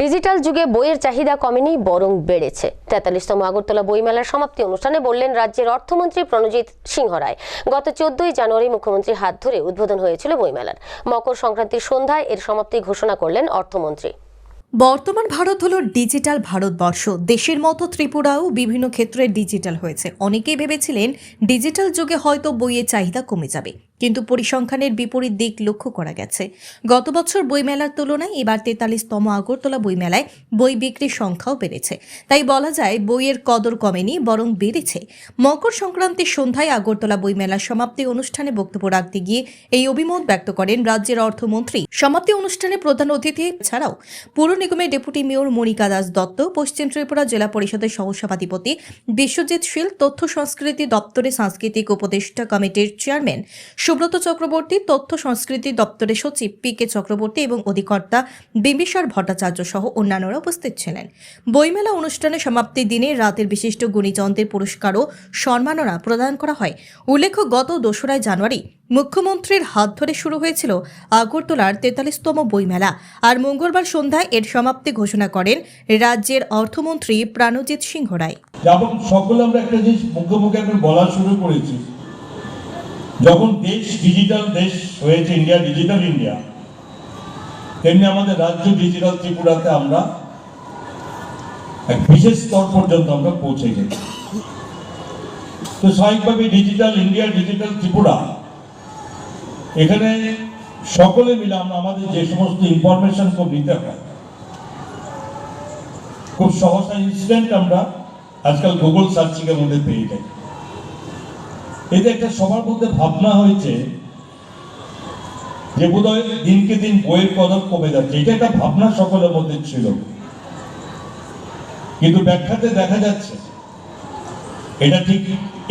Digital যুগে বইয়ের চাহিদা কমেনি, বরং বেড়েছে। তেতাল্লিশতম আগরতলা বইমেলার সমাপ্তি অনুষ্ঠানে বললেন রাজ্যের অর্থমন্ত্রী প্রণজিৎ সিংহ রায়। গত চোদ্দই জানুয়ারি মুখ্যমন্ত্রীর হাত ধরে উদ্বোধন হয়েছিল বইমেলার। মকর সংক্রান্তির সন্ধ্যায় এর সমাপ্তি ঘোষণা করলেন অর্থমন্ত্রী। বর্তমান ভারত হলো ডিজিটাল ভারতবর্ষ। দেশের মতো ত্রিপুরাও বিভিন্ন ক্ষেত্রে ডিজিটাল হয়েছে। অনেকেই ভেবেছিলেন ডিজিটাল যুগে হয়তো বইয়ের চাহিদা কমে যাবে। কিন্তু পরিসংখ্যানের বিপরীত দিক লক্ষ্য করা গেছে। গত বছর বইমেলার তুলনায় এবার তেতাল্লিশতম আগরতলা বইমেলায় বই বিক্রির সংখ্যাও বেড়েছে। তাই বলা যায় বইয়ের কদর কমেনি, বরং বেড়েছে। মকর সংক্রান্তির সন্ধ্যায় আগরতলা বইমেলার সমাপ্তি অনুষ্ঠানে বক্তব্য রাখতে গিয়ে এই অভিমত ব্যক্ত করেন রাজ্যের অর্থমন্ত্রী। সমাপ্তি অনুষ্ঠানে প্রধান অতিথি ছাড়াও পুর নিগমের ডেপুটি মেয়র মনিকা দাস দত্ত, পশ্চিম ত্রিপুরা জেলা পরিষদের সহসভাধিপতি বিশ্বজিৎ শীল, তথ্য সংস্কৃতি দপ্তরের সাংস্কৃতিক উপদেষ্টা কমিটির চেয়ারম্যান সুব্রত চক্রবর্তী, তথ্য সংস্কৃতি দপ্তরের সচিব পি কে চক্রবর্তী এবং অধিকর্তা বিম্বিসার ভট্টাচার্য সহ অন্যান্যরা উপস্থিত ছিলেন। বইমেলা অনুষ্ঠানে সমাপ্তির দিনে রাতের বিশিষ্ট গুণীজনদের পুরস্কার ও সম্মাননা প্রদান করা হয়। উল্লেখ্য, গত দোসরা জানুয়ারি মুখ্যমন্ত্রীর হাত ধরে শুরু হয়েছিল আগরতলার তেতাল্লিশতম বইমেলা আর মঙ্গলবার সন্ধ্যায় এর সমাপ্তি ঘোষণা করেন রাজ্যের অর্থমন্ত্রী প্রাণজিৎ সিংহ রায় সকলে আমরা একটা জিনিস মুখে মুখে এখন বলা শুরু করেছি। যখন দেশ ডিজিটাল দেশ হয়েছে ইন্ডিয়া ডিজিটাল ইন্ডিয়া তেমনি আমাদের রাজ্য ডিজিটাল ত্রিপুরাতে আমরা এক বিশেষ স্তর পর্যন্ত আমরা পৌঁছে গেছি। তো স্বাভাবিকভাবে ডিজিটাল ইন্ডিয়া ডিজিটাল ত্রিপুরা, এখানে সকলে মিলে আমরা আমাদের যে সমস্ত ইনফরমেশন খুব নিতে হয়। খুব সহসা ইনসিডেন্ট আমরা আজকাল গুগল সার্চিং এর মধ্যে পেয়ে যাই এতে একটা সবার মধ্যে ভাবনা হয়েছে যে বোধহয় দিনকে দিন বইয়ের কদর কমে যাচ্ছে, এটা একটা ভাবনা সকলের মধ্যে ছিল। কিন্তু ব্যাখ্যাতে দেখা যাচ্ছে, এটা ঠিক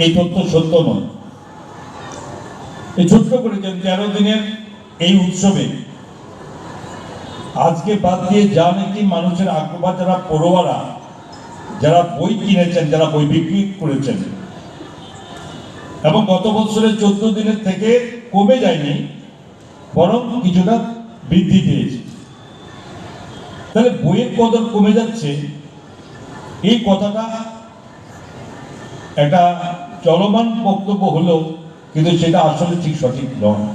এই তথ্য সত্য নয়। এই ছোট্ট করে যে তেরো দিনের এই উৎসবে আজকে বাদ দিয়ে যা নাকি মানুষের আগ্রহ যারা পড়োয়ারা, যারা বই কিনেছেন, যারা বই বিক্রি করেছেন এবং গত বছরের চোদ্দ দিনের থেকে কমে যায়নি, বরং কিছুটা বৃদ্ধি পেয়েছে। তাহলে বইয়ের কদর কমে যাচ্ছে, এই কথাটা একটা চলমান বক্তব্য হলেও কিন্তু সেটা আসলে ঠিক সঠিক নয়।